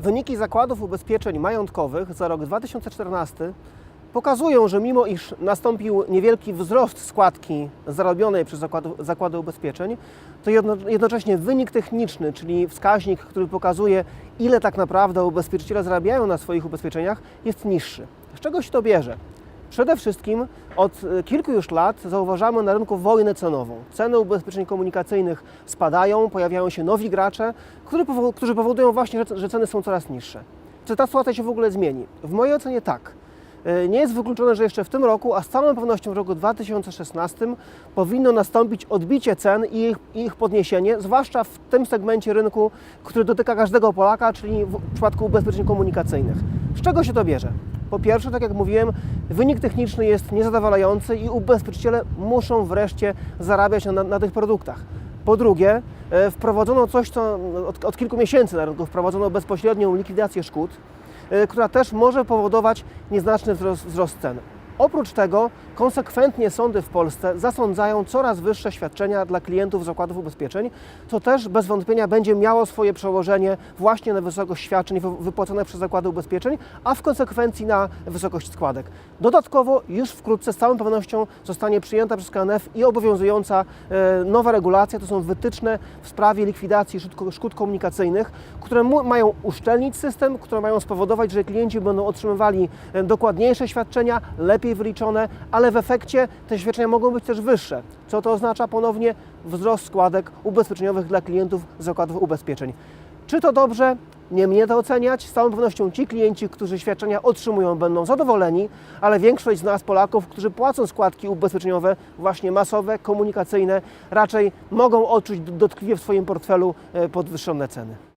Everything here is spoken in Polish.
Wyniki zakładów ubezpieczeń majątkowych za rok 2014 pokazują, że mimo iż nastąpił niewielki wzrost składki zarobionej przez zakłady, ubezpieczeń, to jedno, jednocześnie wynik techniczny, czyli wskaźnik, który pokazuje, ile tak naprawdę ubezpieczyciele zarabiają na swoich ubezpieczeniach, jest niższy. Z czego się to bierze? Przede wszystkim od e, kilku już lat zauważamy na rynku wojnę cenową. Ceny ubezpieczeń komunikacyjnych spadają, pojawiają się nowi gracze, którzy powo- którzy powodują właśnie, że, ceny są coraz niższe. Czy ta sytuacja się w ogóle zmieni? W mojej ocenie tak. E, Nie jest wykluczone, że jeszcze w tym roku, a z całą pewnością w roku 2016 powinno nastąpić odbicie cen i ich, ich podniesienie, zwłaszcza w tym segmencie rynku, który dotyka każdego Polaka, czyli w przypadku ubezpieczeń komunikacyjnych. Z czego się to bierze? Po pierwsze, tak jak mówiłem, wynik techniczny jest niezadowalający i ubezpieczyciele muszą wreszcie zarabiać na, na tych produktach. Po drugie, e, wprowadzono coś, co od, od kilku miesięcy na rynku wprowadzono bezpośrednią likwidację szkód, e, która też może powodować nieznaczny wzrost, wzrost cen. Oprócz tego konsekwentnie sądy w Polsce zasądzają coraz wyższe świadczenia dla klientów zakładów ubezpieczeń, co też bez wątpienia będzie miało swoje przełożenie właśnie na wysokość świadczeń wy- wypłaconych przez zakłady ubezpieczeń, a w konsekwencji na wysokość składek. Dodatkowo już wkrótce z całą pewnością zostanie przyjęta przez KNF i obowiązująca e, nowa regulacja, to są wytyczne w sprawie likwidacji szkód, komunikacyjnych, które mają uszczelnić system, które mają spowodować, że klienci będą otrzymywali e, dokładniejsze świadczenia, lepiej wyliczone, ale w efekcie te świadczenia mogą być też wyższe. Co to oznacza ponownie wzrost składek ubezpieczeniowych dla klientów zakładów ubezpieczeń. Czy to dobrze? Nie mnie to oceniać. Z całą pewnością ci klienci, którzy świadczenia otrzymują, będą zadowoleni, ale większość z nas, Polaków, którzy płacą składki ubezpieczeniowe, właśnie masowe, komunikacyjne, raczej mogą odczuć dotkliwie w swoim portfelu e, podwyższone ceny.